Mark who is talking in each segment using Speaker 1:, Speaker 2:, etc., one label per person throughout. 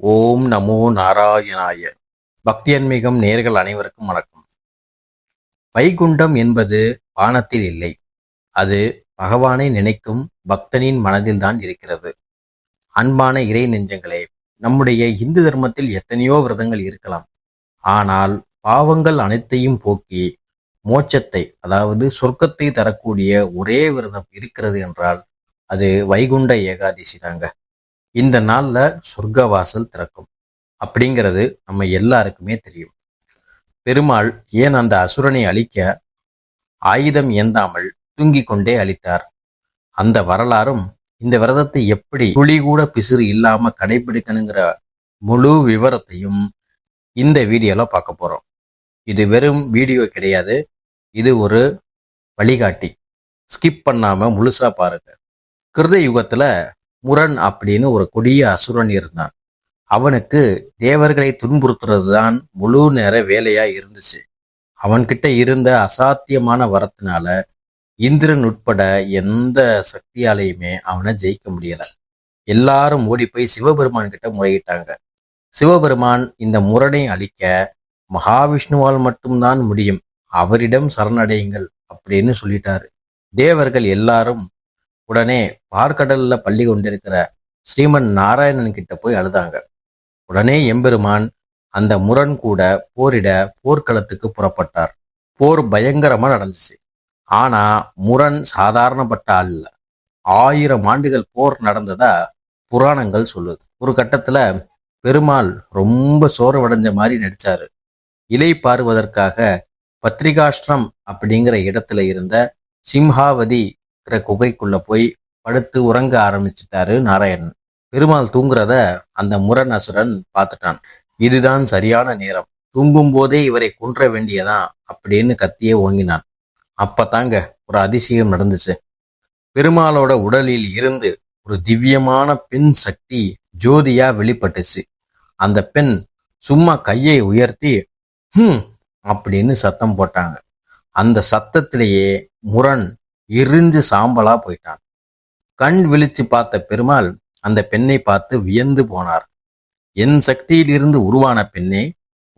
Speaker 1: ஓம் நமோ நாராயணாய. பக்தியன்மிகம் நேர்கள் அனைவருக்கும் வணக்கம். வைகுண்டம் என்பது வானத்தில் இல்லை. அது பகவானை நினைக்கும் பக்தனின் மனதில்தான் இருக்கிறது. அன்பான இறை நெஞ்சங்களே நம்முடைய இந்து தர்மத்தில் எத்தனையோ விரதங்கள் இருக்கலாம். ஆனால் பாவங்கள் அனைத்தையும் போக்கி மோட்சத்தை அதாவது சொர்க்கத்தை தரக்கூடிய ஒரே விரதம் இருக்கிறது என்றால் அது வைகுண்ட ஏகாதசி தாங்க இந்த நாள்ல சொர்க்கவாசல் திறக்கும். அப்படிங்கிறது நம்ம எல்லாருக்குமே தெரியும். பெருமாள் ஏன் அந்த அசுரனை அழிக்க ஆயுதம் ஏந்தாமல் தூங்கிக் கொண்டே அழித்தார்? அந்த வரலாறும் இந்த விரதத்தை எப்படி துளி கூட பிசிறு இல்லாம கடைபிடிக்கணுங்கிற முழு விவரத்தையும் இந்த வீடியோல பார்க்க போறோம். இது வெறும் வீடியோ கிடையாது. இது ஒரு வழிகாட்டி. ஸ்கிப் பண்ணாம முழுசா பாருங்க. கிருத யுகத்துல முரண் அப்படின்னு ஒரு கொடிய அசுரன் இருந்தான். அவனுக்கு தேவர்களை துன்புறுத்துறது தான் முழு நேர வேலையா இருந்துச்சு. அவன்கிட்ட இருந்த அசாத்தியமான வரத்தினால இந்திரன் உட்பட எந்த சக்தியாலையுமே அவனை ஜெயிக்க முடியல. எல்லாரும் ஓடி போய் சிவபெருமான் கிட்ட முறையிட்டாங்க. சிவபெருமான் இந்த முரணை அழிக்க மகாவிஷ்ணுவால் மட்டும்தான் முடியும். அவரிடம் சரணடையுங்கள் அப்படின்னு சொல்லிட்டாரு. தேவர்கள் எல்லாரும் உடனே பார்க்கடல்ல பள்ளி கொண்டிருக்கிற ஸ்ரீமன் நாராயணன் கிட்ட போய் அழுதாங்க. உடனே எம்பெருமான் அந்த முரண் கூட போரிட போர்க்களத்துக்கு புறப்பட்டார். போர் பயங்கரமா நடந்துச்சு. ஆனா முரண் சாதாரணப்பட்ட அல்ல இல்ல. ஆயிரம் ஆண்டுகள் போர் நடந்ததா புராணங்கள் சொல்லுது. ஒரு கட்டத்துல பெருமாள் ரொம்ப சோர்வடைஞ்ச மாதிரி நடிச்சாரு. இலை பாருவதற்காக பத்ரிகாஷ்டிரம் அப்படிங்கிற இடத்துல இருந்த சிம்ஹாவதி இருக்கிற குகைக்குள்ள போய் படுத்து உறங்க ஆரம்பிச்சிட்டாரு நாராயணன். பெருமாள் தூங்குறத அந்த முரண் அசுரன் பார்த்துட்டான். இதுதான் சரியான நேரம். தூங்கும் போதே இவரை குன்ற வேண்டியதான் அப்படின்னு கத்தியே ஓங்கினான். அப்பதாங்க ஒரு அதிசயம் நடந்துச்சு. பெருமாளோட உடலில் இருந்து ஒரு திவ்யமான பெண் சக்தி ஜோதியா வெளிப்பட்டுச்சு. அந்த பெண் சும்மா கையை உயர்த்தி ஹம் அப்படின்னு சத்தம் போட்டாங்க. அந்த சத்தத்திலேயே முரண் எரிஞ்சு சாம்பலா போயிட்டான். கண் விழிச்சு பார்த்த பெருமாள் அந்த பெண்ணை பார்த்து வியந்து போனார். என் சக்தியிலிருந்து உருவான பெண்ணே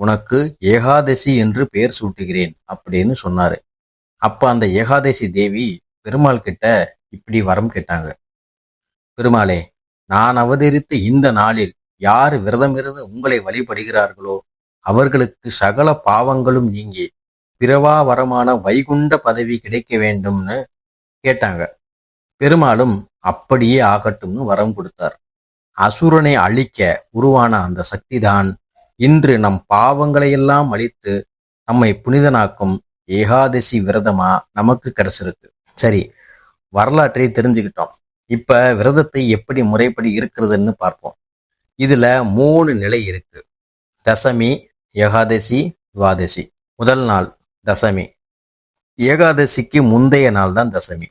Speaker 1: உனக்கு ஏகாதசி என்று பெயர் சூட்டுகிறேன் அப்படின்னு சொன்னாரு. அப்ப அந்த ஏகாதசி தேவி பெருமாள் கிட்ட இப்படி வரம் கேட்டாங்க. பெருமாளே நான் அவதரித்த இந்த நாளில் யார் விரதமிருந்து உங்களை வழிபடுகிறார்களோ அவர்களுக்கு சகல பாவங்களும் நீங்கி பிறவா வரமான வைகுண்ட பதவி கிடைக்க வேண்டும்னு கேட்டாங்க. பெருமாளும் அப்படியே ஆகட்டும்னு வரம் கொடுத்தார். அசுரனை அழிக்க உருவான அந்த சக்திதான் இன்று நம் பாவங்களையெல்லாம் அழித்து நம்மை புனிதனாக்கும் ஏகாதசி விரதமா நமக்கு கிடைச்சிருக்கு. சரி வரலாற்றை தெரிஞ்சுக்கிட்டோம். இப்ப விரதத்தை எப்படி முறைப்படி இருக்கிறதுன்னு பார்ப்போம். இதுல மூணு நிலை இருக்கு. தசமி ஏகாதசி துவாதசி. முதல் நாள் தசமி. ஏகாதசிக்கு முந்தைய நாள் தான் தசமி.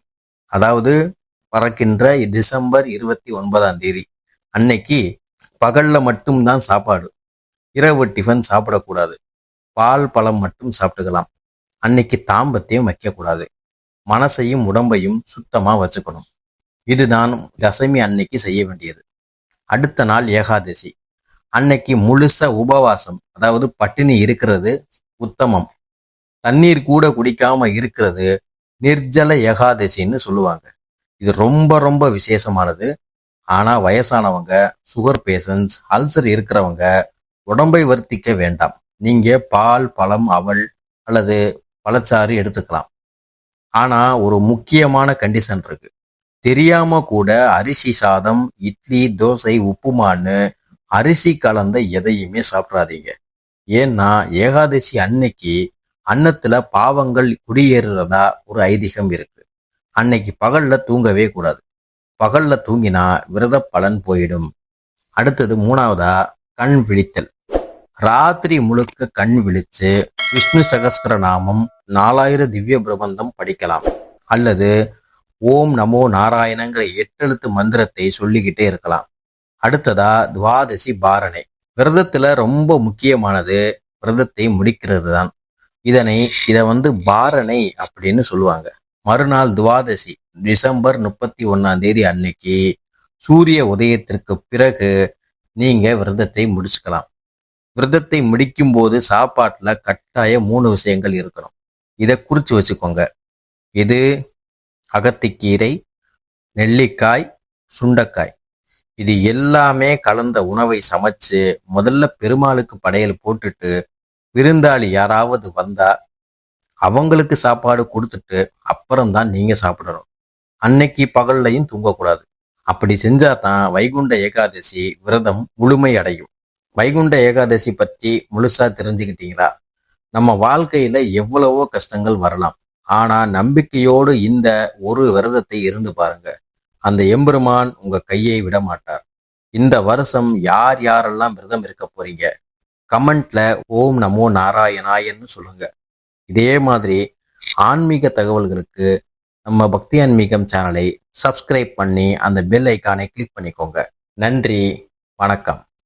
Speaker 1: அதாவது பறக்கின்ற டிசம்பர் இருபத்தி ஒன்பதாம் தேதி. அன்னைக்கு பகல்ல மட்டும்தான் சாப்பாடு. இரவு டிஃபன் சாப்பிடக்கூடாது. பால் பழம் மட்டும் சாப்பிட்டுக்கலாம். அன்னைக்கு தாம்பத்தையும் வைக்கக்கூடாது. மனசையும் உடம்பையும் சுத்தமாக வச்சுக்கணும். இதுதான் தசமி அன்னைக்கு செய்ய வேண்டியது. அடுத்த நாள் ஏகாதசி. அன்னைக்கு முழுச உபவாசம். அதாவது பட்டினி இருக்கிறது உத்தமம். தண்ணீர் கூட குடிக்காம இருக்கிறது நிர்ஜல ஏகாதசின்னு சொல்லுவாங்க. இது ரொம்ப ரொம்ப விசேஷமானது. ஆனால் வயசானவங்க சுகர் பேஷண்ட்ஸ் அல்சர் இருக்கிறவங்க உடம்பை வருத்திக்க வேண்டாம். நீங்க பால் பழம் அவல் அல்லது பழச்சாறு எடுத்துக்கலாம். ஆனால் ஒரு முக்கியமான கண்டிஷன் இருக்கு. தெரியாம கூட அரிசி சாதம் இட்லி தோசை உப்புமான்னு அரிசி கலந்த எதையுமே சாப்பிடாதீங்க. ஏன்னா ஏகாதசி அன்னைக்கு அன்னத்துல பாவங்கள் குடியேறுறதா ஒரு ஐதீகம் இருக்கு. அன்னைக்கு பகல்ல தூங்கவே கூடாது. பகல்ல தூங்கினா விரத பலன் போயிடும். அடுத்தது மூணாவதா கண் விழித்தல். ராத்திரி முழுக்க கண் விழிச்சு விஷ்ணு சகஸ்கர நாமம் நாலாயிரம் திவ்ய பிரபந்தம் படிக்கலாம். அல்லது ஓம் நமோ நாராயணங்கிற எட்டெழுத்து மந்திரத்தை சொல்லிக்கிட்டே இருக்கலாம். அடுத்ததா துவாதசி பாரணை. விரதத்துல ரொம்ப முக்கியமானது விரதத்தை முடிக்கிறது தான் இதனை இதை வந்து பாரணை அப்படின்னு சொல்லுவாங்க. மறுநாள் துவாதசி டிசம்பர் முப்பத்தி ஒன்னாம் தேதி அன்னைக்கு சூரிய உதயத்திற்கு பிறகு நீங்க விரதத்தை முடிச்சுக்கலாம். விரதத்தை முடிக்கும் போது சாப்பாட்டுல கட்டாய மூணு விஷயங்கள் இருக்கணும். இதை குறிச்சு வச்சுக்கோங்க. இது அகத்திக்கீரை நெல்லிக்காய் சுண்டக்காய். இது எல்லாமே கலந்த உணவை சமைச்சு முதல்ல பெருமாளுக்கு படையல் போட்டுட்டு விருந்தாளி யாராவது வந்தா அவங்களுக்கு சாப்பாடு கொடுத்துட்டு அப்புறம்தான் நீங்க சாப்பிடணும். அன்னைக்கு பகல்லையும் தூங்கக்கூடாது. அப்படி செஞ்சா தான் வைகுண்ட ஏகாதசி விரதம் முழுமை அடையும் வைகுண்ட ஏகாதசி பத்தி முழுசா தெரிஞ்சுக்கிட்டீங்களா? நம்ம வாழ்க்கையில எவ்வளவோ கஷ்டங்கள் வரலாம். ஆனா நம்பிக்கையோடு இந்த ஒரு விரதத்தை இருந்து பாருங்க. அந்த எம்பெருமான் உங்க கையை விட மாட்டார். இந்த வருஷம் யார் யாரெல்லாம் விரதம் இருக்க போறீங்க? கமெண்ட்ல ஓம் நமோ நாராயணாயன்னு சொல்லுங்க. இதே மாதிரி ஆன்மீக தகவல்களுக்கு நம்ம பக்தி ஆன்மீகம் சேனலை சப்ஸ்கிரைப் பண்ணி அந்த பெல் ஐக்கானை கிளிக் பண்ணிக்கோங்க. நன்றி வணக்கம்.